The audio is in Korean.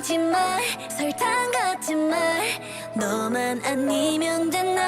거짓말 설탕 같은 말. 너만 아니면 된난.